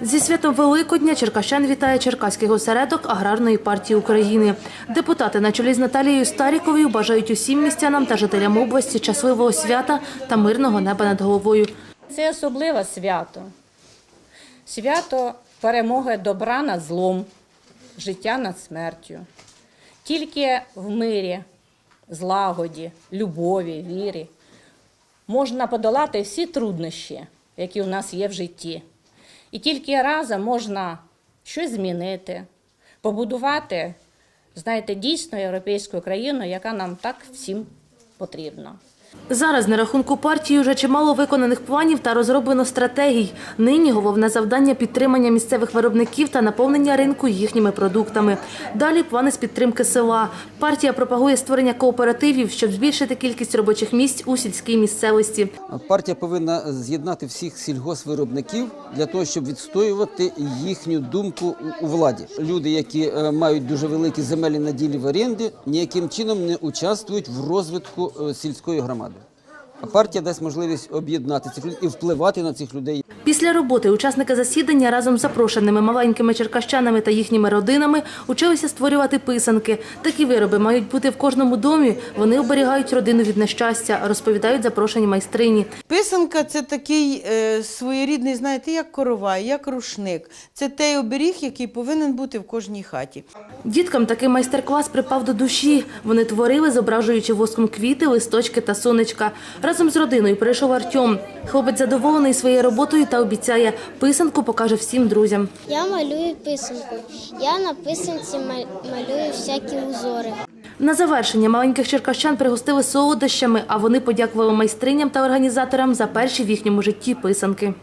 Зі святом Великодня Черкащан вітає Черкаський осередок Аграрної партії України. Депутати на чолі з Наталією Старіковою бажають усім містянам та жителям області щасливого свята та мирного неба над головою. Це особливе свято. Свято перемоги добра над злом, життя над смертю. Тільки в мирі, злагоді, любові, вірі можна подолати всі труднощі, які у нас є в житті. І тільки разом можна щось змінити, побудувати, знаєте, дійсно європейську країну, яка нам так всім потрібна. Зараз на рахунку партії вже чимало виконаних планів та розроблено стратегій. Нині головне завдання підтримання місцевих виробників та наповнення ринку їхніми продуктами. Далі плани з підтримки села. Партія пропагує створення кооперативів, щоб збільшити кількість робочих місць у сільській місцевості. Партія повинна з'єднати всіх сільгосвиробників для того, щоб відстоювати їхню думку у- владі. Люди, які е, мають дуже великі земельні наділі в оренді, ніяким чином не участвують в розвитку е, сільської громади. başlamadı. А партія дасть можливість об'єднати цих людей і впливати на цих людей. Після роботи учасники засідання разом з запрошеними маленькими черкащанами та їхніми родинами училися створювати писанки. Такі вироби мають бути в кожному домі. Вони оберігають родину від нещастя, розповідають запрошені майстрині. Писанка це такий е, своєрідний, знаєте, як коровай, як рушник. Це той оберіг, який повинен бути в кожній хаті. Діткам такий майстер-клас припав до душі. Вони творили, зображуючи воском квіти, листочки та сонечка. Разом з родиною прийшов Артем. Хлопець задоволений своєю роботою та обіцяє, писанку покаже всім друзям. Я малюю писанку. Я на писанці ма- малюю всякі узори. На завершення маленьких черкащан пригостили солодощами, а вони подякували майстриням та організаторам за перші в їхньому житті писанки.